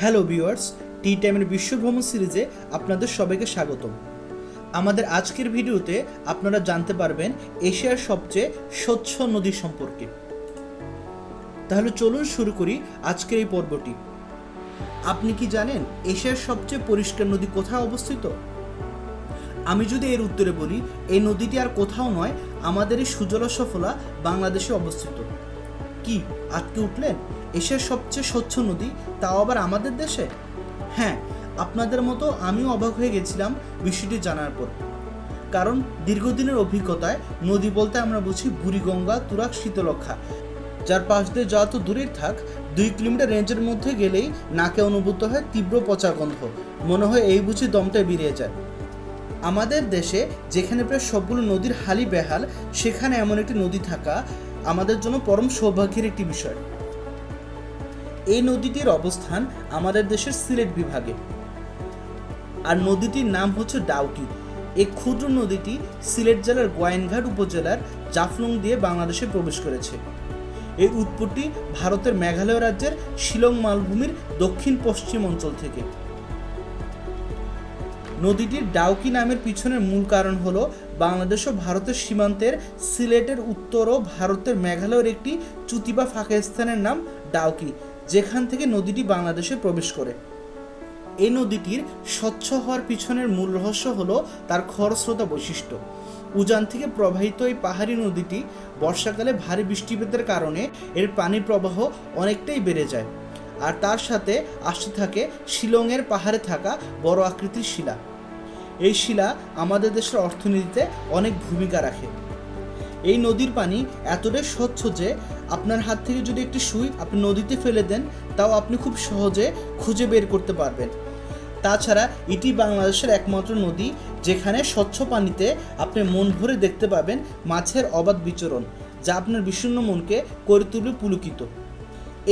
Hello viewers টি টাইমের বিশ্ব ভ্রমণ সিরিজে আপনাদের সবাইকে স্বাগতম। আমাদের আজকের ভিডিওতে আপনারা জানতে পারবেন এশিয়ার সবচেয়ে স্বচ্ছ নদী সম্পর্কে। তাহলে চলুন শুরু করি আজকের এই পর্বটি। আপনি কি জানেন এশিয়ার সবচেয়ে পরিষ্কার নদী কোথায় অবস্থিত? আমি যদি এর উত্তরে বলি, এই নদীটি আর কোথাও নয়, আমাদের এই সুজলা সফলা বাংলাদেশে অবস্থিত। কি আটকে উঠলেন? এশিয়ার সবচেয়ে স্বচ্ছ নদী, তাও আবার আমাদের দেশে? হ্যাঁ আপনাদের মতো আমিও অবাক হয়ে গেছিলাম বিষয়টি জানার পর। কারণ দীর্ঘদিনের অভিজ্ঞতায় নদী বলতে আমরা বুঝি বুড়িগঙ্গা, তুরাগ শীতলক্ষা যার পাশ দিয়ে যাওয়া তো দূরেই থাক, দুই কিলোমিটার রেঞ্জের মধ্যে গেলেই নাকে অনুভূত হয় তীব্র পচা গন্ধ। মনে হয় এই বুঝি দমটা বেরিয়ে যায়। আমাদের দেশে যেখানে প্রায় সবগুলো নদীর হালি বেহাল, সেখানে এমন একটি নদী থাকা আমাদের জন্য পরম সৌভাগ্যের একটি বিষয়। এই নদীটির অবস্থান আমাদের দেশের সিলেট বিভাগে। আর নদীটির নাম হচ্ছে ডাউকি এই ক্ষুদ্র নদীটি সিলেট জেলার গোয়াইনঘাট উপজেলার জাফলং দিয়ে বাংলাদেশে প্রবেশ করেছে। এই উৎপত্তি ভারতের মেঘালয় রাজ্যের শিলং মালভূমির দক্ষিণ পশ্চিম অঞ্চল থেকে। নদীটির ডাউকি নামের পিছনের মূল কারণ হলো বাংলাদেশ ও ভারতের সীমান্তের সিলেটের উত্তর ও ভারতের মেঘালয়ের একটি চুতি বা ফাঁকা স্থানের নাম ডাউকি, যেখান থেকে নদীটি বাংলাদেশে প্রবেশ করে। এই নদীটির স্বচ্ছ হওয়ার পিছনের মূল রহস্য হলো তার খরস্রোতা বৈশিষ্ট্য। উজান থেকে প্রবাহিত এই পাহাড়ি নদীটি বর্ষাকালে ভারী বৃষ্টিপাতের কারণে এর পানির প্রবাহ অনেকটাই বেড়ে যায়। আর তার সাথে আসতে থাকে শিলংয়ের পাহাড়ে থাকা বড় আকৃতির শিলা। এই শিলা আমাদের দেশের অর্থনীতিতে অনেক ভূমিকা রাখে। এই নদীর পানি এতটাই স্বচ্ছ যে আপনার হাত থেকে যদি একটি সুই আপনি নদীতে ফেলে দেন, তাও আপনি খুব সহজে খুঁজে বের করতে পারবেন। তাছাড়া এটি বাংলাদেশের একমাত্র নদী যেখানে স্বচ্ছ পানিতে আপনি মন ভরে দেখতে পাবেন মাছের অবাধ বিচরণ, যা আপনার বিষণ্ণ মনকে করে তুলবে পুলকিত।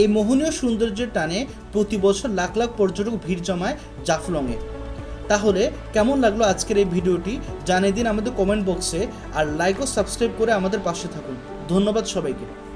এই মোহনীয় সৌন্দর্যের টানে প্রতি বছর লাখ লাখ পর্যটক ভিড় জমায় জাফলংয়ে। তাহলে কেমন লাগল আজকের এই ভিডিওটি? জানিয়ে দিন আমাদের কমেন্ট বক্সে আর লাইক ও সাবস্ক্রাইব করে আমাদের পাশে থাকুন। ধন্যবাদ সবাইকে।